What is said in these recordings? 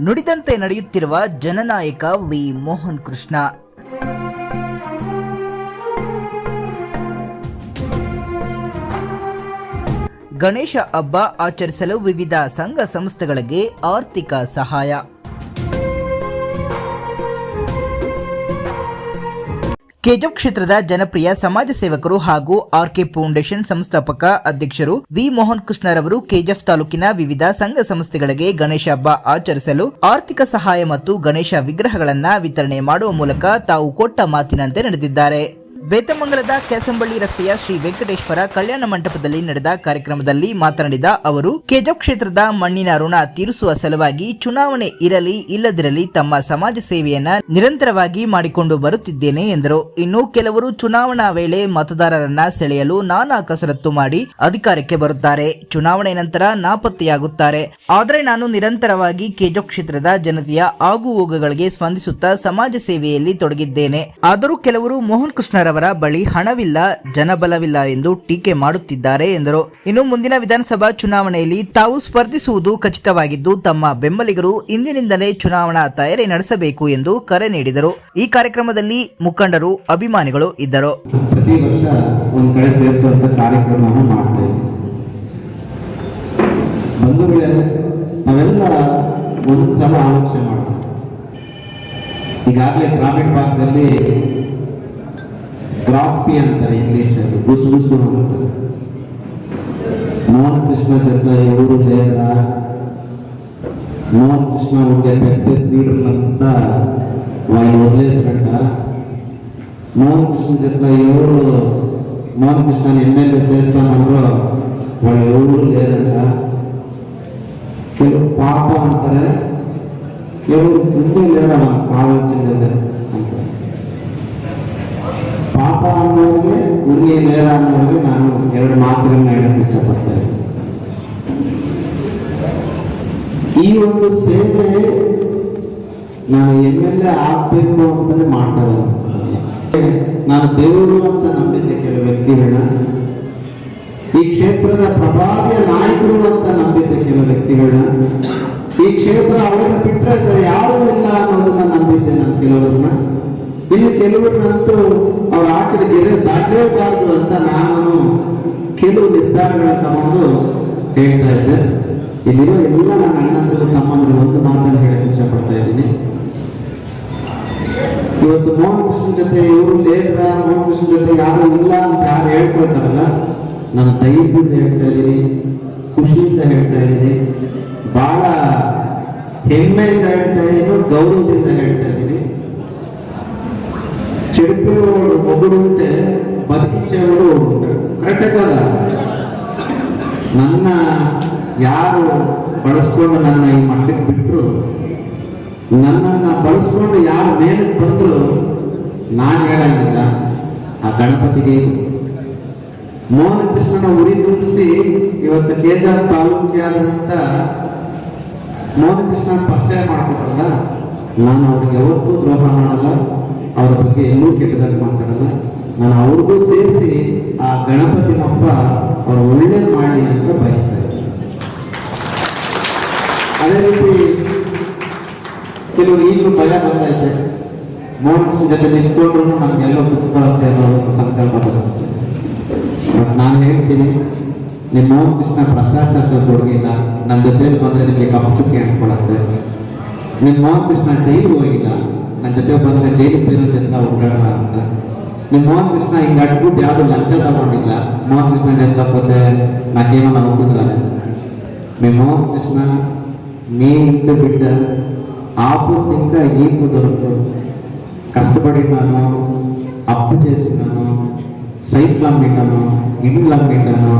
ನುಡಿದಂತೆ ನಡೆಯುತ್ತಿರುವ ಜನನಾಯಕ ವಿ. ಮೋಹನ್ ಕೃಷ್ಣ. ಗಣೇಶ ಹಬ್ಬ ಆಚರಿಸಲು ವಿವಿಧ ಸಂಘ ಸಂಸ್ಥೆಗಳಿಗೆ ಆರ್ಥಿಕ ಸಹಾಯ. ಕೆಜಪ್ ಕ್ಷೇತ್ರದ ಜನಪ್ರಿಯ ಸಮಾಜ ಸೇವಕರು ಹಾಗೂ ಆರ್ಕೆ ಫೌಂಡೇಶನ್ ಸಂಸ್ಥಾಪಕ ಅಧ್ಯಕ್ಷರು ವಿ ಮೋಹನ್ ಕೃಷ್ಣರವರು ಕೆಜಫ್ ತಾಲೂಕಿನ ವಿವಿಧ ಸಂಘ ಸಂಸ್ಥೆಗಳಿಗೆ ಗಣೇಶ ಹಬ್ಬ ಆಚರಿಸಲು ಆರ್ಥಿಕ ಸಹಾಯ ಮತ್ತು ಗಣೇಶ ವಿಗ್ರಹಗಳನ್ನು ವಿತರಣೆ ಮಾಡುವ ಮೂಲಕ ತಾವು ಕೊಟ್ಟ ಮಾತಿನಂತೆ ನಡೆದಿದ್ದಾರೆ. ಬೇತಮಂಗಲದ ಕ್ಯಾಸಂಬಳ್ಳಿ ರಸ್ತೆಯ ಶ್ರೀ ವೆಂಕಟೇಶ್ವರ ಕಲ್ಯಾಣ ಮಂಟಪದಲ್ಲಿ ನಡೆದ ಕಾರ್ಯಕ್ರಮದಲ್ಲಿ ಮಾತನಾಡಿದ ಅವರು, ಕೇಜೋ ಕ್ಷೇತ್ರದ ಮಣ್ಣಿನ ಋಣ ತೀರಿಸುವ ಸಲುವಾಗಿ ಚುನಾವಣೆ ಇರಲಿ ಇಲ್ಲದಿರಲಿ ತಮ್ಮ ಸಮಾಜ ಸೇವೆಯನ್ನ ನಿರಂತರವಾಗಿ ಮಾಡಿಕೊಂಡು ಬರುತ್ತಿದ್ದೇನೆ ಎಂದರು. ಇನ್ನು ಕೆಲವರು ಚುನಾವಣಾ ವೇಳೆ ಮತದಾರರನ್ನ ಸೆಳೆಯಲು ನಾನಾ ಕಸರತ್ತು ಮಾಡಿ ಅಧಿಕಾರಕ್ಕೆ ಬರುತ್ತಾರೆ. ಚುನಾವಣೆ ನಂತರ ನಾಪತ್ತೆಯಾಗುತ್ತಾರೆ. ಆದರೆ ನಾನು ನಿರಂತರವಾಗಿ ಕೇಜೋ ಕ್ಷೇತ್ರದ ಜನತೆಯ ಆಗು ಹೋಗುಗಳಿಗೆ ಸ್ಪಂದಿಸುತ್ತಾ ಸಮಾಜ ಸೇವೆಯಲ್ಲಿ ತೊಡಗಿದ್ದೇನೆ. ಆದರೂ ಕೆಲವರು ಮೋಹನ್ ಕೃಷ್ಣರವರ ಬಳಿ ಹಣವಿಲ್ಲ, ಜನಬಲವಿಲ್ಲ ಎಂದು ಟೀಕೆ ಮಾಡುತ್ತಿದ್ದಾರೆ ಎಂದರು. ಇನ್ನು ಮುಂದಿನ ವಿಧಾನಸಭಾ ಚುನಾವಣೆಯಲ್ಲಿ ತಾವು ಸ್ಪರ್ಧಿಸುವುದು ಖಚಿತವಾಗಿದ್ದು, ತಮ್ಮ ಬೆಂಬಲಿಗರು ಇಂದಿನಿಂದಲೇ ಚುನಾವಣಾ ತಯಾರಿ ನಡೆಸಬೇಕು ಎಂದು ಕರೆ ನೀಡಿದರು. ಈ ಕಾರ್ಯಕ್ರಮದಲ್ಲಿ ಮುಖಂಡರು, ಅಭಿಮಾನಿಗಳು ಇದ್ದರು. ಈಗಾಗಲೇ ಗ್ರಾಮೀಣ ಭಾಗದಲ್ಲಿ ಗ್ರಾಸ್ಪಿ ಅಂತಾರೆ ಇಂಗ್ಲೀಷ್ ಅಲ್ಲಿ ಗುಸು ಗುಸು ಮೋಹನ್ ಕೃಷ್ಣ ಜೊತೆ ಇವರು ಲೇರ ಮೋಹನ್ ಕೃಷ್ಣ ಅವ್ರಿಗೆ పెద్ద తీరులంత వాళ్ళు వదిలేసినట్ట మోహన్ కృష్ణ జట్ల ఎవరు మోహన్ కృష్ణని ఎమ్మెల్యే చేస్తామన్నారో వాళ్ళు ఎవరు లేరంట ಕೆಲವು ಪಾಪ ಅಂತಾರೆ ಕೆಲವು ಮುಂದೆ ಇಲ್ಲ ನಮಗೆ ಕಾವಾಲ್ಸಿದೆ ಅಂತ ಪಾಪ ಅನ್ನೋರಿಗೆ ಉಣ್ಣೆ ನೇರ ಅನ್ನೋರಿಗೆ ನಾನು ಎರಡು ಮಾತುಗಳನ್ನ ಹೇಳಕ್ಕೆ ಇಷ್ಟಪಡ್ತೇನೆ ಈ ಒಂದು ಸೇವೆ ನಾನು ಎಂ ಎಲ್ ಎ ಆಗ್ಬೇಕು ಅಂತಲೇ ಮಾಡ್ತಾ ನಾನು ದೇವರು ಅಂತ ನಂಬಿದ್ದೆ ಕೆಲವು ವ್ಯಕ್ತಿಗಳನ್ನ. ಈ ಕ್ಷೇತ್ರದ ಪ್ರಭಾವಿಯ ನಾಯಕರು ಅಂತ ನಂಬಿದ್ದೆ ಕೆಲವು ವ್ಯಕ್ತಿಗಳನ್ನ. ಈ ಕ್ಷೇತ್ರ ಅವರನ್ನು ಬಿಟ್ಟರೆ ಯಾವುದೂ ಇಲ್ಲ ಅನ್ನೋದನ್ನ ನಂಬಿದ್ದೆ ನಾನು ಕೆಲವರನ್ನ. ಇನ್ನು ಕೆಲವರನ್ನಂತೂ ಅವ್ರು ಹಾಕಿದ ಗೆರೆ ದಾಟಲೇಬಾರದು ಅಂತ ನಾನು ಕೆಲವು ನಿರ್ಧಾರಗಳನ್ನ ತಗೊಂಡು ಹೇಳ್ತಾ ಇದ್ದೆ. ಇಲ್ಲಿರೋ ಎಲ್ಲ ನನ್ನ ಅಣ್ಣಂದಿರು, ತಮ್ಮಂದಿರು ಒಂದು ಮಾತನ್ನು ಹೇಳಕ್ಕೆ ಇಷ್ಟಪಡ್ತಾ ಇದ್ದೀನಿ. ಇವತ್ತು ಮೋಹನ್ ಕೃಷ್ಣ ಜೊತೆ ಇವರು ಲೇಖರ ಮೋಹನ್ ಕೃಷ್ಣ ಜೊತೆ ಯಾರು ಇಲ್ಲ ಅಂತ ಯಾರು ಹೇಳ್ಕೊಳ್ತಾರಲ್ಲ ನಾನು ಧೈರ್ಯದಿಂದ ಹೇಳ್ತಾ ಇದ್ದೀನಿ, ಖುಷಿಯಿಂದ ಹೇಳ್ತಾ ಇದ್ದೀನಿ. ಬಹಳ ಹೆಮ್ಮೆಯಿಂದ ಹೇಳ್ತಾ ಇದ್ದೀನಿ, ಗೌರವದಿಂದ ಹೇಳ್ತಾ ಇದ್ದೀನಿ. చెడిపోయేవాడు మొగుడు ఉంటే బతికించేవాడు కరెక్టే కదా ನನ್ನ ಯಾರು ಬಳಸ್ಕೊಂಡು ನನ್ನ ಈ ಮಟ್ಟಕ್ಕೆ ಬಿಟ್ಟರು ನನ್ನನ್ನು ಬಳಸ್ಕೊಂಡು ಯಾರು ಮೇಲಕ್ಕೆ ಬಂದ್ರು ನಾನು ಹೇಳಂಗಿಲ್ಲ ಆ ಗಣಪತಿಗೆ ಮೋಹನ ಕೃಷ್ಣನ ಉರಿ ತುಂಬಿಸಿ ಇವತ್ತು ಕೇಜಾರ್ ತಾಲೂಕಿಯಾದಂಥ ಮೋಹನ ಕೃಷ್ಣ ಪರಿಚಯ ಮಾಡಿಕೊಟ್ರಲ್ಲ ನಾನು ಅವ್ರಿಗೆ ಯಾವತ್ತೂ ದ್ರೋಹ ಮಾಡಲ್ಲ ಅವ್ರ ಬಗ್ಗೆ ಎಲ್ಲೂ ಕೆಟ್ಟದಾಗಿ ಮಾತಾಡಲ್ಲ. ನಾನು ಅವ್ರಿಗೂ ಸೇರಿಸಿ ಆ ಗಣಪತಿ ಹಬ್ಬ ಅವ್ರು ಒಳ್ಳೇದು ಮಾಡಿ ಅಂತ ಬಯಸ್ತಾ ಅದೇ ರೀತಿ ಕೆಲವರು ಈಗಲೂ ಭಯ ಬಂದೈತೆ ಇದೆ. ಕೃಷ್ಣ ಜೊತೆ ನಿಂತ್ಕೊಂಡ್ರು ನಮ್ಗೆಲ್ಲೋ ಬರುತ್ತೆ ಅನ್ನೋ ಸಂಕಲ್ಪ ಬರುತ್ತೆ. ಬಟ್ ನಾನು ಹೇಳ್ತೀನಿ ನಿಮ್ಮ ಮೋಹನ್ ಕೃಷ್ಣ ಭ್ರಷ್ಟಾಚಾರದ ತೊಡಗಿಲ್ಲ ನನ್ನ ಜೊತೆಯಲ್ಲಿ ಬಂದರೆ ನಿಮಗೆ ಕಪ್ಪುಚುಕ್ಕಿ ಕೇಳ್ಕೊಳತ್ತೆ ನಿಮ್ಮ ಮೋಹನ್ ಕೃಷ್ಣ ಜೈಲು ಹೋಗಿಲ್ಲ. ನನ್ನ ಜೊತೆ ಬಂದ್ರೆ ಜೈಲು ಬೇರೆ ಜನ ಹುಡುಗಾಡ ಅಂತ ನಿಮ್ಮ ಮೋಹನ್ ಕೃಷ್ಣ ಹಿಂಗೆ ಅಡ್ಬಿಟ್ಟು ಯಾವುದು ಲಂಚ ತಗೊಂಡಿಲ್ಲ ಮೋಹನ್ ಕೃಷ್ಣ ಜನ ಬಂದೆ ನಾಕೇಮನ್ನ ಹೋಗಿದ್ದಾರೆ మీ మోహన్ కృష్ణ మీ ఇంటి బిడ్డ ఆపు ఇంకా ఈపు దొరకదు కష్టపడినాను అప్పు చేసినాను సైట్లు అమ్మినాను ఇండ్లు అమ్మినాను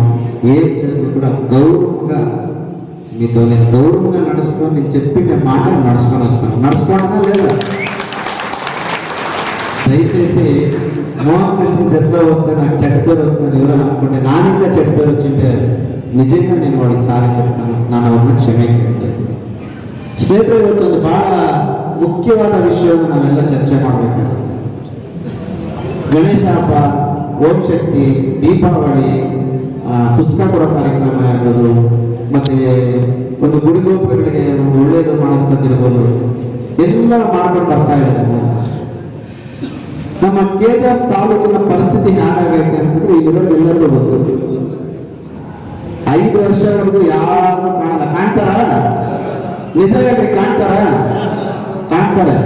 ఏం చేస్తూ కూడా గౌరవంగా మీతో నేను గౌరవంగా నడుచుకొని నేను చెప్పిన మాటలు నడుచుకొని వస్తాను నడుచుకోవడమే లేదా దయచేసి మోహన్ కృష్ణ జట్లో వస్తే నాకు చెడ్డ పేరు వస్తుంది ఎవరైనా అనుకుంటే నానింకా చెడ్డ పేరు వచ్చింటే ನಿಜಂಗ నేను వాడికి ಸಾರಿ చెప్తాను ನಾನು ಅವ್ರನ್ನ ಕ್ಷಮೆ ಕೇಳ್ತೇನೆ ಸ್ನೇಹಿತರೆ ಇವತ್ತೊಂದು ಬಹಳ ಮುಖ್ಯವಾದ ವಿಷಯವನ್ನು ನಾವೆಲ್ಲ ಚರ್ಚೆ ಮಾಡಬೇಕು ಗಣೇಶ ಹಬ್ಬ ಓಂ ಶಕ್ತಿ ದೀಪಾವಳಿ ಆ, ಪುಸ್ತಕ ಕೊಡೋ ಕಾರ್ಯಕ್ರಮ ಇರ್ಬೋದು ಮತ್ತೆ ಒಂದು ಗುಡಿಗೋಪುರಗಳಿಗೆ ಒಳ್ಳೇದು ಮಾಡೋಂಥದ್ದಿರ್ಬೋದು ಎಲ್ಲ ಮಾಡ್ಕೊಂಡು ಬರ್ತಾ ಇದ್ದಾರೆ ನಮ್ಮ ಕೆಜಾಪ್ ತಾಲೂಕಿನ ಪರಿಸ್ಥಿತಿ ಹೇಗಾಗೈತೆ ಅಂತಂದ್ರೆ ಇದರಲ್ಲಿ ಎಲ್ಲರಿಗೂ ಗೊತ್ತು. ಐದು ವರ್ಷವರೆಗೂ ಯಾರು ಕಾಣಲ್ಲ. ಕಾಣ್ತಾರ? ನಿಜ ಹೇಳಿ ಕಾಣ್ತಾರ? ಕಾಣ್ತಾರೆ.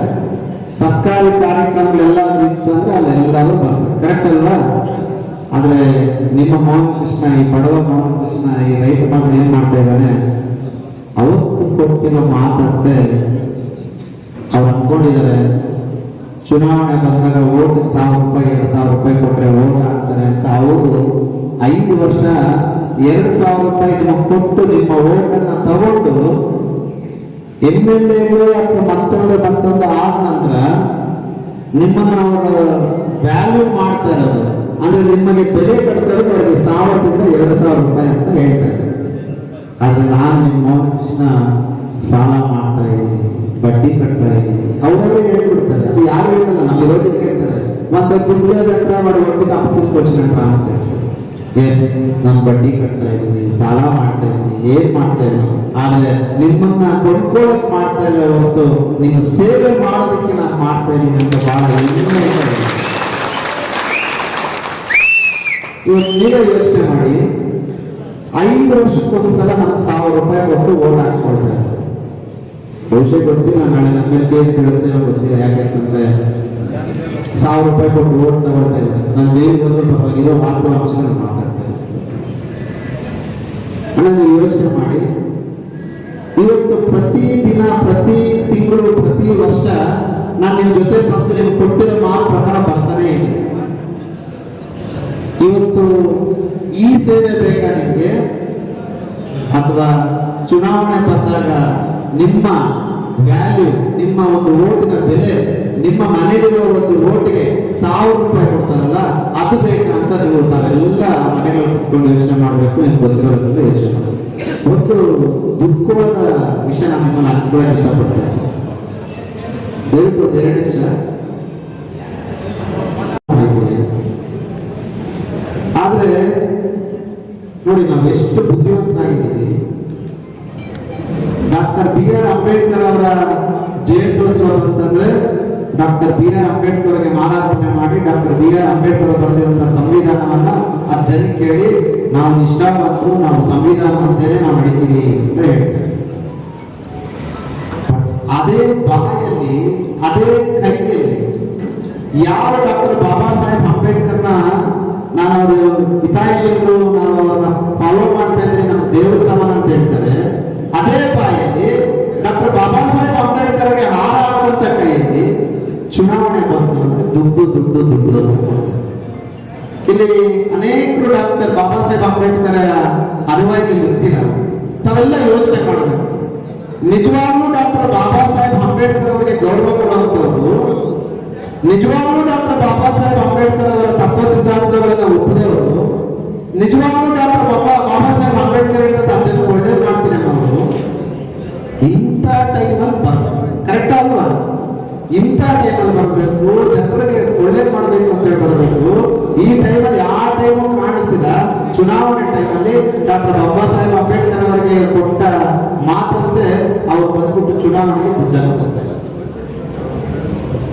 ಸರ್ಕಾರಿ ಕಾರ್ಯಕ್ರಮಗಳೆಲ್ಲ ಇತ್ತು ಅಂದ್ರೆ ಅಲ್ಲೆಲ್ಲರೂ ಬರ್ತಾರೆ. ಕರೆಕ್ಟ್ ಅಲ್ವಾ? ಆದ್ರೆ ನಿಮ್ಮ ಮೋಹನ್ ಕೃಷ್ಣ ಈ ಬಡವ ಮೋಹನ್ ಕೃಷ್ಣ ಈ ರೈತ ಮಗನ ಏನ್ ಮಾಡ್ತಾ ಇದ್ದಾನೆ? ಅವತ್ತು ಕೊಟ್ಟಿರೋ ಮಾತಂತೆ ಅವ್ರು ಅನ್ಕೊಂಡಿದ್ದಾರೆ ಚುನಾವಣೆ ಬಂದಾಗ ಓಟ್ ಸಾವಿರ ರೂಪಾಯಿ, ಎರಡು ಸಾವಿರ ರೂಪಾಯಿ ಕೊಟ್ಟರೆ ಓಟ್ ಹಾಕ್ತಾರೆ ಅಂತ ಅವರು ಐದು ವರ್ಷ, ಎರಡು ಸಾವಿರ ರೂಪಾಯಿ ನಿಮಗೆ ಕೊಟ್ಟು ನಿಮ್ಮ ಓಟನ್ನು ತಗೊಂಡು ಎಂ ಎಲ್ ಎಗಳು ಅಥವಾ ಮತ್ತೊಂದು ಮತ್ತೊಂದು ಆದ ನಂತರ ನಿಮ್ಮನ್ನ ಅವರು ವ್ಯಾಲ್ಯೂ ಮಾಡ್ತಾ ಇರೋದು. ಅಂದ್ರೆ ನಿಮಗೆ ಬೆಲೆ ಕಟ್ತಾ ಇರೋದು ಅವರಿಗೆ ಸಾವಿರದಿಂದ ಎರಡು ಸಾವಿರ ರೂಪಾಯಿ ಅಂತ ಹೇಳ್ತಾರೆ. ಆದ್ರೆ ನಾನು ನಿಮ್ಮ ಕೃಷ್ಣ ಸಾಲ ಮಾಡ್ತಾ ಇದ್ದೀನಿ, ಬಡ್ಡಿ ಕಟ್ತಾ ಇದ್ದೀನಿ. ಅವರವರೇ ಅದು ಯಾರು ಹೇಳಲ್ಲ ನಮ್ಗೆ ಇರೋದಿಗೆ ಹೇಳ್ತಾರೆ. ಮತ್ತೆ ದುಡ್ಡು ಮಾಡಿ ಒಟ್ಟಿಗೆ ಅಪ್ಪಿಸ್ಕೊಚ್ಕೊಂಡ್ರ ಅಂತ ಎಸ್ ನಾನು ಬಡ್ಡಿ ಕಟ್ತಾ ಇದ್ದೀನಿ, ಸಾಲ ಮಾಡ್ತಾ ಇದ್ದೀನಿ, ಏನ್ ಮಾಡ್ತಾ ಇದ್ದೀನಿ? ಆದ್ರೆ ನಿಮ್ಮನ್ನ ಕೊಂಡ್ಕೊಳ್ಳಕ್ ಮಾಡ್ತಾ ಇಲ್ಲ ಹೊರತು ನಿಮ್ಮ ಸೇವೆ ಮಾಡೋದಕ್ಕೆ ನಾನು ಮಾಡ್ತಾ ಇದ್ದೀನಿ ಅಂತ ಬಹಳ ಹೆಮ್ಮೆ. ಇವತ್ತು ನೀವೇ ಯೋಚನೆ ಮಾಡಿ, ಐದು ವರ್ಷಕ್ಕೊಂದು ಸಲ ನಮ್ಗೆ ಸಾವಿರ ರೂಪಾಯಿ ಕೊಟ್ಟು ಓಟ್ ಹಾಕ್ಸ್ಕೊಳ್ತಾರೆ ಬಹುಶಃ ಗೊತ್ತಿಲ್ಲ ನಾಳೆ ನನ್ನ ಮೇಲೆ ಕೇಸ್ ಬೀಳುತ್ತೆ ಗೊತ್ತಿಲ್ಲ ಯಾಕೆಂತಂದ್ರೆ ಸಾವಿರ ರೂಪಾಯಿ ಕೊಟ್ಟು ಓಟ್ ತಗೊಳ್ತಾ ಇದ್ದಾರೆ ನನ್ನ ಜೀವನದಲ್ಲಿ ಪಾಪ ವಾಸ್ತವ ಅಂಶಗಳು ಮಾತಾಡ್ತಾರೆ ಯೋಚನೆ ಮಾಡಿ. ಇವತ್ತು ಪ್ರತಿ ದಿನ, ಪ್ರತಿ ತಿಂಗಳು, ಪ್ರತಿ ವರ್ಷ ನಾನು ನಿಮ್ ಜೊತೆ ಬಂದು ನಿಮ್ಗೆ ಕೊಟ್ಟಿರೋ ಮಾತು ಪ್ರಕಾರ ಬರ್ತಾನೆ ಇವತ್ತು ಈ ಸೇವೆ ಬೇಕಾ ನಿಮ್ಗೆ? ಅಥವಾ ಚುನಾವಣೆ ಬಂದಾಗ ನಿಮ್ಮ ವ್ಯಾಲ್ಯೂ ನಿಮ್ಮ ಒಂದು ಓಟಿನ ಬೆಲೆ, ನಿಮ್ಮ ಮನೆಯಲ್ಲಿರೋ ಒಂದು ಓಟಿಗೆ ಸಾವಿರ ರೂಪಾಯಿ ಕೊಡ್ತಾರಲ್ಲ, ಅದು ಬೇಕಾ ಅಂತ ನೀವು ತಾವೆಲ್ಲ ಮನೆಗಳು ಕುತ್ಕೊಂಡು ಯೋಚನೆ ಮಾಡಬೇಕು ನಿಮ್ಗೆ ಗೊತ್ತಿರೋದ್ರಿಂದ ಯೋಚನೆ ಮಾಡಬೇಕು. ಒಂದು ದುಃಖವಾದ ವಿಷಯ ನಾನು ನಿಮ್ಮನ್ನು ಹಂಚ್ಕೊಳ್ಳೋಕೆ ಇಷ್ಟಪಡ್ತೇನೆ. ಎರಡು ನಿಮಿಷ. ಆದ್ರೆ, ನೋಡಿ, ನಾವು ಎಷ್ಟು ಬುದ್ಧಿವಂತನಾಗಿದ್ದೀವಿ ಡಾಕ್ಟರ್ ಬಿ ಆರ್ ಅಂಬೇಡ್ಕರ್ ಅವರ ಜಯಂತ್ಯೋತ್ಸವ ಅಂತಂದ್ರೆ ಡಾಕ್ಟರ್ ಬಿ ಆರ್ ಅಂಬೇಡ್ಕರ್ ಅವರಿಗೆ ಮಾಲಾರ್ಪಣೆ ಮಾಡಿ ಡಾಕ್ಟರ್ ಬಿ ಆರ್ ಅಂಬೇಡ್ಕರ್ ಬರೆದಿರುವಂತಹ ಸಂವಿಧಾನವನ್ನ ಆ ಜನ ಕೇಳಿ ನಾವು ನಿಷ್ಠಾವಂತರು, ನಾವು ಸಂವಿಧಾನ ಅಂತೇನೆ ನಾವು ನಡೀತೀವಿ ಅಂತ ಹೇಳ್ತಾರೆ. ಅದೇ ಬಾಯಲ್ಲಿ, ಅದೇ ಕೈಯಲ್ಲಿ ಯಾರು ಡಾಕ್ಟರ್ ಬಾಬಾ ಸಾಹೇಬ್ ಅಂಬೇಡ್ಕರ್ನ ನಾನು ಅವರು ಹಿತಾಯಶಿಗಳು ನಾವು ಅವ್ರನ್ನ ಫಾಲೋ ಮಾಡ್ತಾ ಇದ್ರೆ ನಮ್ಮ ದೇವರ ಸಮಾನ ಅಂತ ಹೇಳ್ತಾರೆ. ಅದೇ ಡಾಕ್ಟರ್ ಬಾಬಾ ಸಾಹೇಬ್ ಅಂಬೇಡ್ಕರ್ಗೆ ಹಾರ ಆದಂತ ಕೈಯಲ್ಲಿ ಚುನಾವಣೆ ಬಂತು ಅಂದ್ರೆ ದುಡ್ಡು ದುಡ್ಡು ದುಡ್ಡು ಅಂತ. ಇಲ್ಲಿ ಅನೇಕರು ಡಾಕ್ಟರ್ ಬಾಬಾ ಸಾಹೇಬ್ ಅಂಬೇಡ್ಕರ್ ಅನುಯಾಯಿಗಳು ಇರ್ತೀರ? ತಾವೆಲ್ಲ ಯೋಚನೆ ಮಾಡಬೇಕು ನಿಜವಾಗ್ಲೂ ಡಾಕ್ಟರ್ ಬಾಬಾ ಸಾಹೇಬ್ ಅಂಬೇಡ್ಕರ್ ಅವರಿಗೆ ಗೌರವ ಕೊಡುವಂತವ್ರು ನಿಜವಾಗ್ಲೂ ಡಾಕ್ಟರ್ ಬಾಬಾ ಸಾಹೇಬ್ ಅಂಬೇಡ್ಕರ್ ಅವರ ತತ್ವ ಸಿದ್ಧಾಂತಗಳನ್ನ ಒಪ್ಪದವರು ನಿಜವಾಗ್ಲೂ ಡಾಕ್ಟರ್ ಬಾಬಾ ಬಾಬಾ ಸಾಹೇಬ್ ಅಂಬೇಡ್ಕರ್ ಇಂಥ ಟೈಮಲ್ಲಿ ಬರಬೇಕು, ಜನರಿಗೆ ಒಳ್ಳೇದು ಮಾಡಬೇಕು ಅಂತ ಹೇಳಿ ಬರಬೇಕು ಈ ಟೈಮಲ್ಲಿ ಯಾವ ಟೈಮು ಕಾಣಿಸ್ತಿಲ್ಲ. ಚುನಾವಣೆ ಟೈಮಲ್ಲಿ ಡಾಕ್ಟರ್ ಬಾಬಾ ಸಾಹೇಬ್ ಅಂಬೇಡ್ಕರ್ ಅವರಿಗೆ ಕೊಟ್ಟ ಮಾತಂತೆ ಅವ್ರು ಬಂದ್ಬಿಟ್ಟು ಚುನಾವಣೆಗೆ ದುಡ್ಡನ್ನು ಕಳಿಸ್ತಾರೆ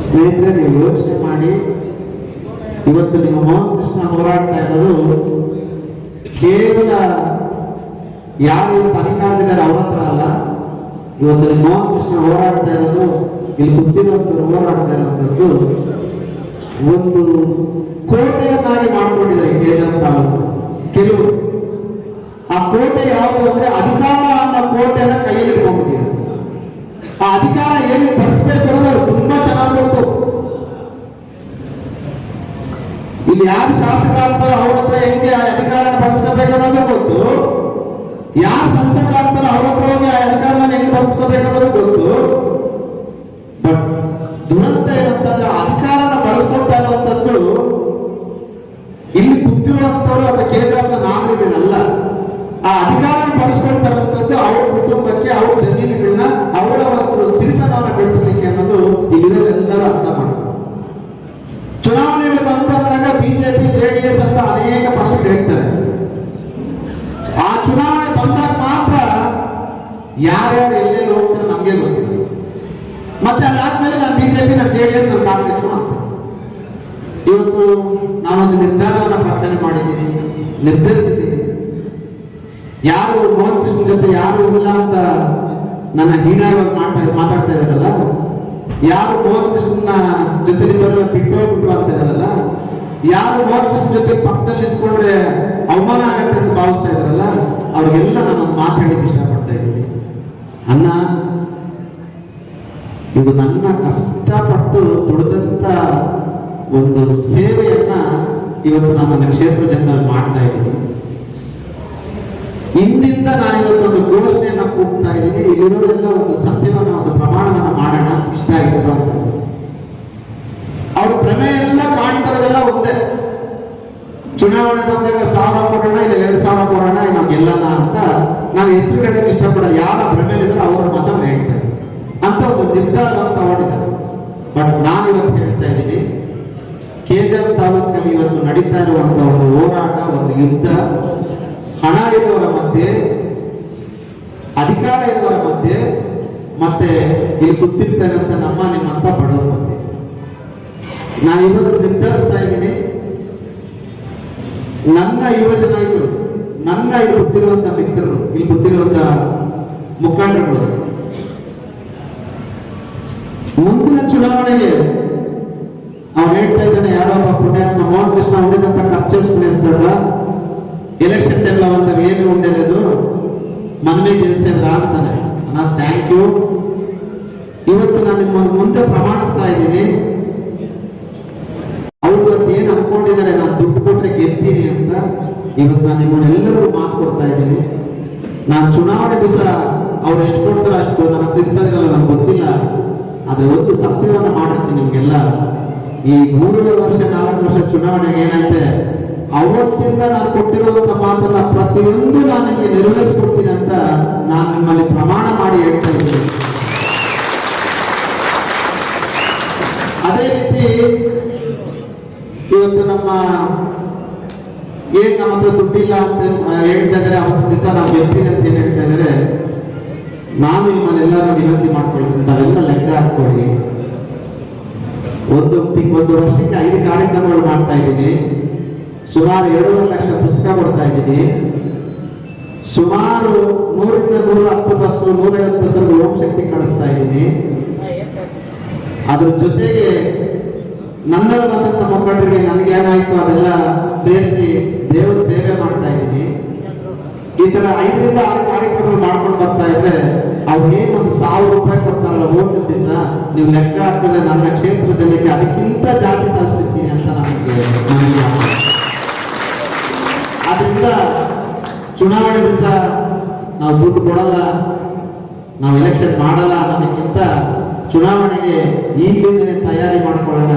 ಸ್ನೇಹಿತರೆ, ನೀವು ಯೋಚನೆ ಮಾಡಿ. ಇವತ್ತು ನಿಮ್ಮ ಮೋಹನ್ ಕೃಷ್ಣ ಹೋರಾಡ್ತಾ ಇರೋದು ಕೇವಲ ಯಾರು ಇವತ್ತು ಅಧಿಕಾರದಿದ್ದಾರೆ ಅವ್ರ ಹತ್ರ ಅಲ್ಲ. ಇವತ್ತು ನಿಮ್ಮ ಮೋಹನ್ ಕೃಷ್ಣ ಹೋರಾಡ್ತಾ ಇರೋದು ಇಲ್ಲಿ ಗೊತ್ತಿರುವಂತವ್ರು ಹೋರಾಡ್ತಾ ಇರುವಂತದ್ದು ಒಂದು ಕೋಟೆಯನ್ನಾಗಿ ಮಾಡಿಕೊಂಡಿದ್ದಾರೆ ಕೇರಳ ತಾಲೂಕು. ಕೆಲವರು ಆ ಕೋಟೆ ಯಾವುದು ಅಂದ್ರೆ ಅಧಿಕಾರ ಅನ್ನೋ ಕೋಟೆಯನ್ನ ಕೈಯಲ್ಲಿ ಇಟ್ಕೊಂಡ್ಬಿಟ್ಟಿದ್ದಾರೆ ಆ ಅಧಿಕಾರ ಏನು ಬರ್ಸ್ಬೇಕು ಅನ್ನೋದು ತುಂಬಾ ಚೆನ್ನಾಗಿ ಗೊತ್ತು. ಇಲ್ಲಿ ಯಾರು ಶಾಸಕರಾಗ್ತಾರೋ ಅವ್ರ ಹತ್ರ ಹೆಂಗೆ ಆ ಅಧಿಕಾರ ಬಳಸ್ಕೋಬೇಕು ಗೊತ್ತು. ಯಾರು ಸಂಸದರಾಗ್ತಾರೋ ಅವ್ರ ಹತ್ರ ಹೋಗಿ ಆ ಅಧಿಕಾರವನ್ನು ಹೆಂಗೆ ಬಳಸ್ಕೋಬೇಕನ್ನೋದು ಗೊತ್ತು. ದುರಂತ ಏನಂತಂದ್ರೆ ಅಧಿಕಾರನ ಬಳಸ್ಕೊಳ್ತಾ ಇರುವಂತದ್ದು ಇಲ್ಲಿ ಕೂತಿರುವಂತವ್ರು ಅಥವಾ ಕೇಂದ್ರದ ನಾಗರಿಕರಲ್ಲ. ಆ ಅಧಿಕಾರ ಬಳಸ್ಕೊಳ್ತಾರಂತದ್ದು ಅವ್ರ ಕುಟುಂಬಕ್ಕೆ, ಅವ್ರ ಜಮೀನುಗಳನ್ನ ಅವಳ ಒಂದು ಸಿರಿತನವನ್ನು ಬೆಳೆಸಲಿಕ್ಕೆ ಅನ್ನೋದು ಇಲ್ಲಿರೋರೆಲ್ಲರೂ ಅರ್ಥ ಮಾಡ್ತಾರೆ. ಚುನಾವಣೆಗಳು ಬಂದಾಗ ಬಿಜೆಪಿ, ಜೆಡಿಎಸ್ ಅಂತ ಅನೇಕ ಪಕ್ಷಗಳು ಹೇಳ್ತಾರೆ ಆ ಚುನಾವಣೆ ಬಂದಾಗ ಮಾತ್ರ ಮತ್ತೆ ಅದಾದ್ಮೇಲೆ ನಾನು ಬಿಜೆಪಿ ನಾನು ಜೆ ಡಿ ಎಸ್ ನಾನು ಕಾಂಗ್ರೆಸ್ ಅಂತ. ಇವತ್ತು ನಾನೊಂದು ನಿರ್ಧಾರವನ್ನು ಪ್ರಕಟಣೆ ಮಾಡಿದ್ದೀನಿ, ನಿರ್ಧರಿಸಿದ್ದೀನಿ. ಯಾರು ಮೋಹನ್ ಕೃಷ್ಣ ಜೊತೆ ಯಾರು ಇಲ್ಲ ಅಂತ ನನ್ನ ಹೀನಾಯವಾಗಿ ಮಾಡ್ತಾ ಮಾತಾಡ್ತಾ ಇದ್ದಾರಲ್ಲ? ಯಾರು ಮೋಹನ್ ಕೃಷ್ಣನ ಜೊತೆ ಬಿಟ್ಟು ಹೋಗ್ಬಿಟ್ರು ಅಂತ ಇದ್ದಾರಲ್ಲ? ಯಾರು ಮೋಹನ್ ಕೃಷ್ಣ ಜೊತೆ ಪಕ್ಕದಲ್ಲಿ ನಿಂತ್ಕೊಂಡ್ರೆ ಅವಮಾನ ಆಗತ್ತೆ ಅಂತ ಭಾವಿಸ್ತಾ ಇದಾರಲ್ಲ ಅವ್ರಿಗೆಲ್ಲ ನಾನು ಒಂದು ಮಾತು ಹೇಳಿಕ್ಕೆ ಇಷ್ಟಪಡ್ತಾ ಇದ್ದೀನಿ. ಅನ್ನ ಇದು ನನ್ನ ಕಷ್ಟಪಟ್ಟು ದುಡಿದಂತ ಒಂದು ಸೇವೆಯನ್ನ ಇವತ್ತು ನನ್ನ ಕ್ಷೇತ್ರ ಜನರಲ್ಲಿ ಮಾಡ್ತಾ ಇದ್ದೀನಿ. ಇಂದಿಂದ ನಾನು ಇವತ್ತೊಂದು ಘೋಷಣೆಯನ್ನ ಕೂಗ್ತಾ ಇದ್ದೀನಿ. ಇಲ್ಲಿರೋರೆಲ್ಲ ಒಂದು ಸತ್ಯವನ್ನ ಒಂದು ಪ್ರಮಾಣವನ್ನ ಮಾಡೋಣ. ಇಷ್ಟ ಆಗಿದ್ರು ಅಂತ. ಅವ್ರ ಪ್ರಮೇಯ ಎಲ್ಲ ಮಾಡ್ತಾರದೆಲ್ಲ ಒಂದೇ. ಚುನಾವಣೆ ಬಂದಾಗ ಸಾವಿರ ಕೊಡೋಣ, ಇಲ್ಲ ಎರಡು ಸಾವಿರ ಕೊಡೋಣ ನಮ್ಗೆಲ್ಲನ ಅಂತ. ನಾವು ಹೆಸರು ಕಡೆಗೆ ಇಷ್ಟಪಡೋದು ಯಾರ ಭ್ರಮೇಲಿ ಇದ್ರೆ ಅವರ ಮಾತನ್ನು ಹೇಳ್ತಾರೆ. ಅಂತ ಒಂದು ನಿರ್ಧಾರವನ್ನು ತಗೊಂಡಿದ್ದಾರೆ. ಬಟ್ ನಾನು ಇವತ್ತು ಹೇಳ್ತಾ ಇದ್ದೀನಿ ಕೇಜಾರ್ ತಾಲೂಕಲ್ಲಿ ಇವತ್ತು ನಡೀತಾ ಇರುವಂತಹ ಒಂದು ಹೋರಾಟ, ಒಂದು ಯುದ್ಧ, ಹಣ ಇರುವವರ ಮಧ್ಯೆ, ಅಧಿಕಾರ ಇರುವವರ ಮಧ್ಯೆ, ಮತ್ತೆ ಇಲ್ಲಿ ಗೊತ್ತಿರ್ತಕ್ಕಂಥ ನಮ್ಮ ನಿಮ್ಮಂತ ಬಡವರ ಮಧ್ಯೆ. ನಾನು ಇವತ್ತು ನಿರ್ಧರಿಸ್ತಾ ಇದ್ದೀನಿ. ನನ್ನ ಯುವಜನ ನಾಯಕರು ನನ್ನ ಇಲ್ಲಿ ಗೊತ್ತಿರುವಂತ ಮಿತ್ರರು, ಇಲ್ಲಿ ಗೊತ್ತಿರುವಂತ ಮುಖಂಡರುಗಳು ಮುಂದಿನ ಚುನಾವಣೆಗೆ ಅವ್ನು ಹೇಳ್ತಾ ಇದ್ದಾನೆ ಯಾರೋ ಒಬ್ಬ ಪುಣ್ಯಾತ್ಮ ಮೋಹನ್ ಕೃಷ್ಣ ಉಂಡಿದಂತ ಖರ್ಚಸ್ ಕುಣಿಸ್ತಾರಲ್ಲ ಎಲೆಕ್ಷನ್ ಟೈಮ್ ಅಂತ ಏನು ఉండేలేదు మనమే గెలిచేదిరా ಅಂತಾನೆ ನಾನು ಥ್ಯಾಂಕ್ ಯು ಇವತ್ತು ನಾನು ನಿಮ್ಮ ಮುಂದೆ ಪ್ರಮಾಣಿಸ್ತಾ ಇದ್ದೀನಿ ಅವ್ರು ಇವತ್ತು ಏನು ಅನ್ಕೊಂಡಿದ್ದಾರೆ ನಾನು ದುಡ್ಡು ಕೊಟ್ರೆ ಗೆಲ್ತೀನಿ ಅಂತ ಇವತ್ತು ನಾನು ನಿಮ್ಮನ್ನೆಲ್ಲರಿಗೂ ಮಾತು ಕೊಡ್ತಾ ಇದ್ದೀನಿ ನಾನು ಚುನಾವಣೆ ದಿವಸ ಅವ್ರು ಎಷ್ಟು ಕೊಡ್ತಾರೋ ಅಷ್ಟು ನನ್ನ ಹತ್ರ ಇರ್ತದಿರಲ್ಲ ನನಗೆ ಗೊತ್ತಿಲ್ಲ ಆದ್ರೆ ಒಂದು ಸತ್ಯವನ್ನು ಮಾಡುತ್ತೆ ನಿಮಗೆಲ್ಲ. ಈ ಮೂರುವರೆ ವರ್ಷ, ನಾಲ್ಕು ವರ್ಷ ಚುನಾವಣೆಗೆ ಏನೈತೆ ಅವತ್ತಿಂದ ನಾನು ಕೊಟ್ಟಿರುವಂತ ಮಾತನ್ನ ಪ್ರತಿಯೊಂದು ನಾನು ನಿಮಗೆ ನೆರವೇರಿಸ್ಕೊಡ್ತೀನಿ ಅಂತ ನಾನು ನಿಮ್ಮಲ್ಲಿ ಪ್ರಮಾಣ ಮಾಡಿ ಹೇಳ್ತಾ ಇದ್ದೀನಿ. ಅದೇ ರೀತಿ ಇವತ್ತು ನಮ್ಮ ಏನ್ ನಮ್ಮ ದುಡ್ಡಿಲ್ಲ ಅಂತ ಹೇಳ್ತಾ ಇದ್ದಾರೆ, ಅವತ್ತು ದಿವಸ ನಾವು ಗೆಲ್ತೀನಿ ಅಂತ ಏನ್ ಹೇಳ್ತಾ ಇದ್ದಾರೆ? ನಾನು ನಿಮ್ಮನ್ನೆಲ್ಲರೂ ವಿನಂತಿ ಮಾಡ್ಕೊಳ್ತೀನಿ ತಾವೆಲ್ಲ ಲೆಕ್ಕ ಹಾಕೊಳ್ಳಿ ಒಂದು ಒಂದು ವರ್ಷಕ್ಕೆ ಐದು ಕಾರ್ಯಕ್ರಮಗಳು ಮಾಡ್ತಾ ಇದ್ದೀನಿ. ಸುಮಾರು ಎರಡೂವರೆ ಲಕ್ಷ ಪುಸ್ತಕ ಕೊಡ್ತಾ ಇದ್ದೀನಿ. ಸುಮಾರು ನೂರಿಂದ ನೂರ ಹತ್ತು ಬಸ್ ನೂರೈವತ್ತು ಬಸ್ ಓಂ ಶಕ್ತಿ ಕಳಿಸ್ತಾ ಇದ್ದೀನಿ. ಅದ್ರ ಜೊತೆಗೆ ನನ್ನಲ್ಲಿ ಬಂದಂತ ಮಕ್ಕಳಿಗೆ ನನಗೆ ಏನಾಯ್ತು ಅದೆಲ್ಲ ಸೇರಿಸಿ ದೇವರ ಸೇವೆ ಮಾಡ್ತಾ ಇದ್ದೀನಿ. ಈ ತರ ಐದರಿಂದ ಆರು ಕಾರ್ಯಕ್ರಮಗಳು ಮಾಡ್ಕೊಂಡು ಬರ್ತಾ ಇದ್ರೆ ಅವ್ರು ಏನ್ ಒಂದು ಸಾವಿರ ರೂಪಾಯಿ ಕೊಡ್ತಾರಲ್ಲ ಓಟ್ ದಿವಸ, ನೀವು ಲೆಕ್ಕ ಹಾಕಿದ್ರೆ ನನ್ನ ಕ್ಷೇತ್ರ ಜನಕ್ಕೆ ಅದಕ್ಕಿಂತ ಜಾತಿ ತಲುಪಿಸ್ತೀನಿ ಅಂತ ನನಗೆ ಆದ್ರಿಂದ ಚುನಾವಣೆ ದಿವಸ ನಾವು ದುಡ್ಡು ಕೊಡಲ್ಲ, ನಾವು ಎಲೆಕ್ಷನ್ ಮಾಡಲ್ಲ ಅನ್ನೋದಕ್ಕಿಂತ ಚುನಾವಣೆಗೆ ಈಗಲೇ ತಯಾರಿ ಮಾಡ್ಕೊಳ್ಳೋಣ.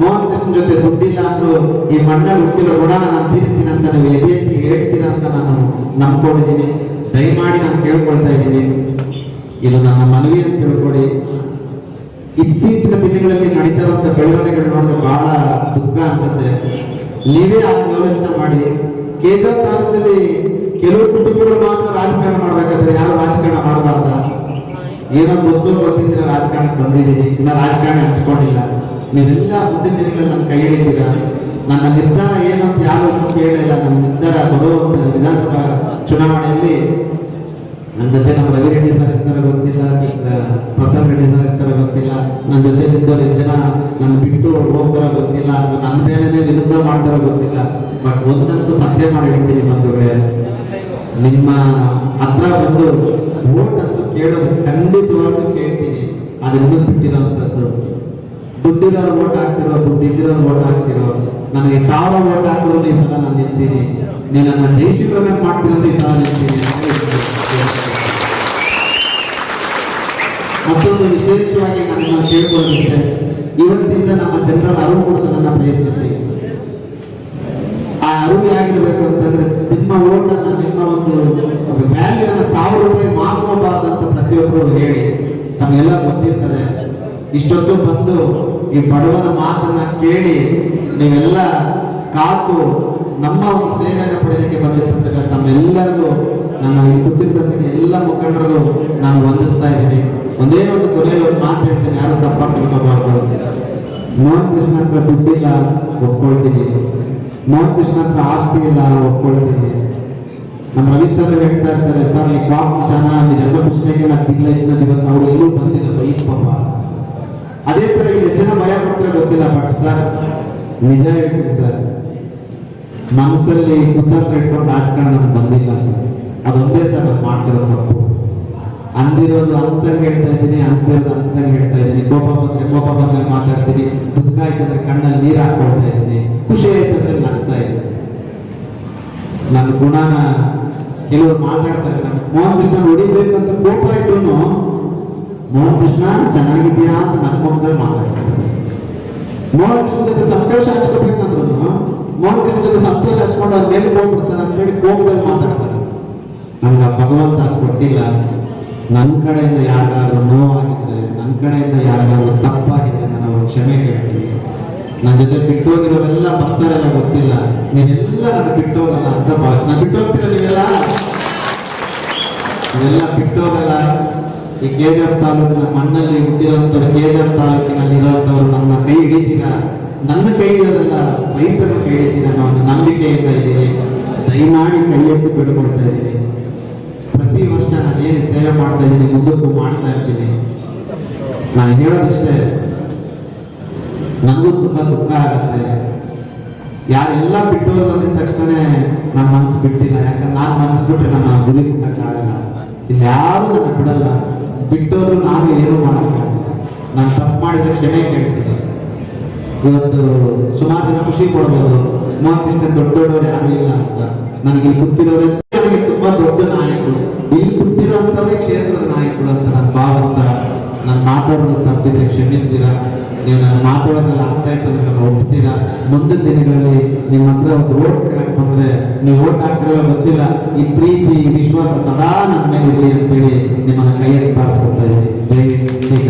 ಮೋಹನ್ ಕೃಷ್ಣ ಜೊತೆ ದುಡ್ಡಿಲ್ಲ ಅಂದ್ರೂ ಈ ಮಣ್ಣಲ್ಲಿ ಹುಟ್ಟಿರೋ ಗುಣ ನಾನು ತೀರಿಸ್ತೀನಿ ಅಂತ ನೀವು ಎದೆ ಎತ್ತಿ ಹೇಳ್ತೀರಾ ಅಂತ ನಾನು ನಂಬ್ಕೊಂಡಿದ್ದೀನಿ. ದಯಮಾಡಿ ನಾನು ಕೇಳ್ಕೊಳ್ತಾ ಇದ್ದೀನಿ. ಇದು ನನ್ನ ಮನವಿ ಅಂತ ತಿಳ್ಕೊಳ್ಳಿ ಇತ್ತೀಚಿನ ದಿನಗಳಲ್ಲಿ ನಡೀತಾರಂತ ಬೆಳವಣಿಗೆಗಳು ನೋಡಿದ್ರೆ ಬಹಳ ದುಃಖ ಅನ್ಸುತ್ತೆ. ನೀವೇ ಆ ಯೋಚನೆ ಮಾಡಿ. ಕೇಂದ್ರ ಸ್ಥಾನದಲ್ಲಿ ಕೆಲವು ಕುಟುಂಬಗಳು ಮಾತ್ರ ರಾಜಕಾರಣ ಮಾಡ್ಬೇಕಾದ್ರೆ ಯಾರು ರಾಜಕಾರಣ ಮಾಡಬಾರ್ದ? ಏನೋ ಗೊತ್ತು ಗೊತ್ತಿದ್ರೆ ರಾಜಕಾರಣಕ್ಕೆ ಬಂದಿದ್ದೀನಿ ಇನ್ನ ರಾಜಕಾರಣ ಅನ್ಸ್ಕೊಂಡಿಲ್ಲ ನೀವೆಲ್ಲ ಮುಂದಿನ ದಿನಗಳಲ್ಲಿ ನನ್ನ ಕೈ ಹಿಡಿತೀರಾ? ನನ್ನ ನಿರ್ಧಾರ ಏನು ಅಂತ ಯಾರು ಕೇಳಿಲ್ಲ ನನ್ನ ನಿರ್ಧಾರ ಬರೋ ವಿಧಾನಸಭಾ ಚುನಾವಣೆಯಲ್ಲಿ ನನ್ನ ಜೊತೆ ನಮ್ಮ ರವಿ ರೆಡ್ಡಿ ಸರ್ ಇರ್ತಾರೆ ಗೊತ್ತಿಲ್ಲ, ಕೃಷ್ಣ ಪ್ರಸನ್ನ ರೆಡ್ಡಿ ಸರ್ ಇರ್ತಾರೆ ಗೊತ್ತಿಲ್ಲ, ನನ್ನ ಜೊತೆ ನಿಂತವ್ರು ನಿಮ್ಮ ಜನ ನನ್ನ ಬಿಟ್ಟು ಹೋಗ್ತಾರೋ ಗೊತ್ತಿಲ್ಲ, ಅಥವಾ ನನ್ನ ಮೇಲೇನೆ ವಿರುದ್ಧ ಮಾಡ್ತಾರೋ ಗೊತ್ತಿಲ್ಲ. ಬಟ್ ಒಂದಂತೂ ಸತ್ಯ ಮಾಡಿ ಹೇಳ್ತೀನಿ ಬಂಧುಗಳೇ. ನಿಮ್ಮ ಹತ್ರ ಬಂದು ಅಂತೂ ಕೇಳೋದು ಖಂಡಿತವಾಗ್ಲೂ ಕೇಳ್ತೀನಿ. ಅದನ್ನು ಬಿಟ್ಟಿರೋಂಥದ್ದು. ದುಡ್ಡಿರೋರು ವೋಟ್ ಹಾಕ್ತಿರೋ ದುಡ್ಡು ಇದ್ದಿರೋರು ವೋಟ್ ಹಾಕ್ತಿರೋ, ನನಗೆ ಸಾವಿರ ವೋಟ್ ಹಾಕಿದ್ರು ಈ ಸಲ ನಾನು ನಿಂತೀನಿ. ನೀನು ನನ್ನ ಜಯಶೀಲನ ಮಾಡ್ತಿರೋದು ಈ ಸಲ ನಿಂತೀನಿ ಮತ್ತೊಂದು ವಿಶೇಷವಾಗಿ ನಾನು ಕೇಳ್ಕೊಂಡಿದ್ದೆ ಇವತ್ತಿಂದ ನಮ್ಮ ಜನರನ್ನು ಅರಿವು ಮೂಡಿಸೋದನ್ನ ಪ್ರಯತ್ನಿಸಿ. ಆ ಅರಿವು ಇರಬೇಕು ಅಂತಂದ್ರೆ ನಿಮ್ಮ ಓಟನ್ನ ನಿಮ್ಮ ಒಂದು ವ್ಯಾಲ್ಯೂ ಅನ್ನ ಸಾವಿರ ರೂಪಾಯಿ ಮಾರ್ಕೋಬಾರ್ದು ಅಂತ ಪ್ರತಿಯೊಬ್ಬರು ಹೇಳಿ, ತಮಗೆಲ್ಲ ಗೊತ್ತಿರ್ತದೆ. ಇಷ್ಟೊತ್ತು ಬಂದು ಈ ಬಡವನ ಮಾತನ್ನ ಕೇಳಿ ನೀವೆಲ್ಲ ಕಾತು ನಮ್ಮ ಒಂದು ಸೇವೆಯನ್ನು ಪಡೆಯೋದಕ್ಕೆ ಬಂದಿರ್ತಕ್ಕಂಥ ತಮ್ಮೆಲ್ಲರಿಗೂ ನನ್ನ ಈ ಗೊತ್ತಿರ್ತಕ್ಕಂಥ ಎಲ್ಲ ಮುಖಂಡರಿಗೂ ನಾನು ವಂದಿಸ್ತಾ ಇದ್ದೀನಿ. ಒಂದೇ ಒಂದು ಕೊನೆಯಲ್ಲಿ ಒಂದು ಮಾತು ಹೇಳ್ತೇನೆ, ಯಾರು ತಪ್ಪಾಗಿ ತಿಳ್ಕೊಬಾರ್ದು. ಮೋಹನ್ ಕೃಷ್ಣ ಹತ್ರ ದುಡ್ಡಿಲ್ಲ, ಒಪ್ಕೊಳ್ತೀನಿ. ಮೋಹನ್ ಕೃಷ್ಣ ಹತ್ರ ಆಸ್ತಿ ಇಲ್ಲ, ಒಪ್ಕೊಳ್ತೀನಿ. ನಮ್ಮ ರವಿ ಸರ್ ಹೇಳ್ತಾ ಇರ್ತಾರೆ, ಸರ್, ಈ ಕಾಪು ಜನ ಈ ಜನ ಪುಸ್ತಕಗಳ ತಿಂಗಳ ಇದ್ದ ಇವತ್ತು ಅವ್ರು ಎಲ್ಲೂ ಬಂದಿಲ್ಲ ಬೈಕ್ ಪಾಪ. ಅದೇ ತರ ಇಲ್ಲಿ ಜನ ಭಯ ಪಡ್ತಾರೆ ಗೊತ್ತಿಲ್ಲ ಬಟ್ ಸರ್ ನಿಜ ಹೇಳ್ತೀನಿ ಸರ್ ಮನಸ್ಸಲ್ಲಿ ಕುತಂತ್ರ ಇಟ್ಕೊಂಡು ರಾಜಕಾರಣ ಬಂದಿಲ್ಲ ಸರ್ ಅದೊಂದೇ ಸರ್ ನಾನು ಮಾಡ್ತಿರೋ ತಪ್ಪು. ಅಂದಿರೋದು ಅಂತಂಗೆ ಹೇಳ್ತಾ ಇದ್ದೀನಿ, ಅನ್ಸ್ತಿರೋದು ಅನ್ಸ್ದಂಗೆ ಹೇಳ್ತಾ ಇದ್ದೀನಿ. ಕೋಪ ಬಂದ್ರೆ ಕೋಪ ಬಂದ್ರೆ ಮಾತಾಡ್ತೀನಿ, ದುಃಖ ಆಯ್ತಂದ್ರೆ ಕಣ್ಣಲ್ಲಿ ನೀರು ಹಾಕೊಳ್ತಾ ಇದ್ದೀನಿ. ಖುಷಿ ಆಯ್ತಂದ್ರೆ ನಗ್ತಾ ಇದ್ದೀನಿ. ನನ್ನ ಗುಣನ ಕೆಲವರು ಮಾತಾಡ್ತಾರೆ, ನಾನು ಮೋಹನ್ ಕೃಷ್ಣ ಹೊಡಿಬೇಕಂತ ಕೋಪ ಇದ್ರು ಮೋಹನ್ ಕೃಷ್ಣ ಚೆನ್ನಾಗಿದ್ಯಾ ಅಂತ ಮುಖದಲ್ಲಿ ಮಾತಾಡ್ತಾರೆ. ಮೋಹನ್ ಕೃಷ್ಣ ಜೊತೆ ಸಂತೋಷ ಹಚ್ಕೋಬೇಕಂದ್ರು ಮೋಹನ್ ಕೃಷ್ಣ ಜೊತೆ ಸಂತೋಷ ಹಚ್ಕೊಂಡು ಅವ್ರ ಮೇಲೆ ಅಂತ ಹೇಳಿ ಕೋಪದಲ್ಲಿ ಮಾತಾಡ್ತಾರೆ. ನಮ್ಗೆ ಆ ಭಗವಂತ ಕೊಟ್ಟಿಲ್ಲ. ನನ್ನ ಕಡೆಯಿಂದ ಯಾರಿಗಾದ್ರು ನೋವಾಗಿದ್ರೆ ನನ್ನ ಕಡೆಯಿಂದ ಯಾರಿಗಾದ್ರು ತಪ್ಪಾಗಿದೆ ನಾನು ಅವ್ರಿಗೆ ಕ್ಷಮೆ ಕೇಳ್ತೀನಿ ನನ್ನ ಜೊತೆ ಬಿಟ್ಟು ಹೋಗಿರೋರೆಲ್ಲ ಬರ್ತಾರೆಲ್ಲ ಗೊತ್ತಿಲ್ಲ. ನೀವೆಲ್ಲ ನನ್ನ ಬಿಟ್ಟು ಹೋಗಲ್ಲ ಅಂತ ಭಾಷಣ ಬಿಟ್ಟು ಹೋಗ್ತೀರ ನೀವೆಲ್ಲ? ನೀವೆಲ್ಲ ಬಿಟ್ಟು ಹೋಗಲ್ಲ ಈ ಕೆ ಜಿ ಎಫ್ ತಾಲೂಕಿನ ಮಣ್ಣಲ್ಲಿ ಹುಟ್ಟಿರೋಂಥವ್ರು ಕೆ ಜಿ ಎಫ್ ತಾಲೂಕಿನಲ್ಲಿ ಇರೋಂಥವ್ರು ನನ್ನ ಕೈ ಹಿಡಿತೀರಾ? ನನ್ನ ಕೈ ಹಿಡಿಯೋದಲ್ಲ, ರೈತರ ಕೈ ಹಿಡಿತೀರ ಅನ್ನೋ ಒಂದು ನಂಬಿಕೆಯಿಂದ ಇದ್ದೀನಿ. ದಯಮಾಡಿ ಕೈ ಎತ್ತಿ ಬಿಡ್ಕೊಳ್ತಾ ಇದ್ದೀನಿ. ಪ್ರತಿ ವರ್ಷ ನಾನು ಏನು ಸೇವೆ ಮಾಡ್ತಾ ಇದ್ದೀನಿ, ಮುಂದಕ್ಕೂ ಮಾಡ್ತಾ ಇರ್ತೀನಿ. ನಾನು ಹೇಳೋದಿಷ್ಟೇ, ನನಗೂ ತುಂಬಾ ದುಃಖ ಆಗುತ್ತೆ. ಯಾರೆಲ್ಲ ಬಿಟ್ಟು ಬಂದಿದ ತಕ್ಷಣ ನನ್ನ ಮನ್ಸು ಬಿಟ್ಟಿಲ್ಲ. ಯಾಕಂದ್ರೆ ನಾನು ಮನ್ಸು ಬಿಟ್ಟರೆ ನನ್ನ ಗುರಿ ಮುಟ್ಟಕ್ಕಾಗಲ್ಲ ಇಲ್ಲಿ ಯಾರು ನನ್ನ ಬಿಡಲ್ಲ. ಬಿಟ್ಟೋದ್ರು ನಾನು ಏನು ಮಾಡೋಕ್ಕಾಗಲ್ಲ ನಾನು ತಪ್ಪು ಮಾಡಿದ್ರೆ ಕ್ಷಮೆ ಕೇಳ್ತೀನಿ. ಇವತ್ತು ಸುಮಾರು ಜನ ಖುಷಿ ಕೊಡ್ಬೋದು. ಕೃಷ್ಣ ದೊಡ್ಡ ದೊಡ್ಡವ್ರು ಯಾರು ಇಲ್ಲ ಅಂತ. ನನಗೆ ಗೊತ್ತಿರೋರೇ ನನಗೆ ತುಂಬಾ ದೊಡ್ಡ ನಾಯಕರು. ಇಲ್ಲಿ ಕೂತಿರೋಂಥವ್ರೆ ಕ್ಷೇತ್ರದ ನಾಯಕರು ಅಂತ ನಾನು ಭಾವಿಸ್ತಾ ನಾನು ಮಾತಾಡೋದು ತಪ್ಪಿದ್ರೆ ಕ್ಷಮಿಸ್ತೀರಾ? ನೀವು ನಾನು ಮಾತಾಡೋದೆಲ್ಲ ಆಗ್ತಾ ಇತ್ತಂದ್ರೆ ನಾನು ಒಪ್ತೀರಾ? ಮುಂದಿನ ದಿನಗಳಲ್ಲಿ ನಿಮ್ಮ ಹತ್ರ ಒಂದು ಓಟ್ ಕೇಳಕ್ ಬಂದ್ರೆ ನೀವು ಓಟ್ ಹಾಕ್ತಿರೋ ಗೊತ್ತಿಲ್ಲ. ಈ ಪ್ರೀತಿ ವಿಶ್ವಾಸ ಸದಾ ನನ್ನ ಮೇಲೆ ಇರಲಿ ಅಂತೇಳಿ ನಿಮ್ಮನ್ನ ಕೈಯಲ್ಲಿ ಪಾರಿಸ್ಕೊಳ್ತಾ ಇದ್ದೀನಿ. ಜೈ ಜೈ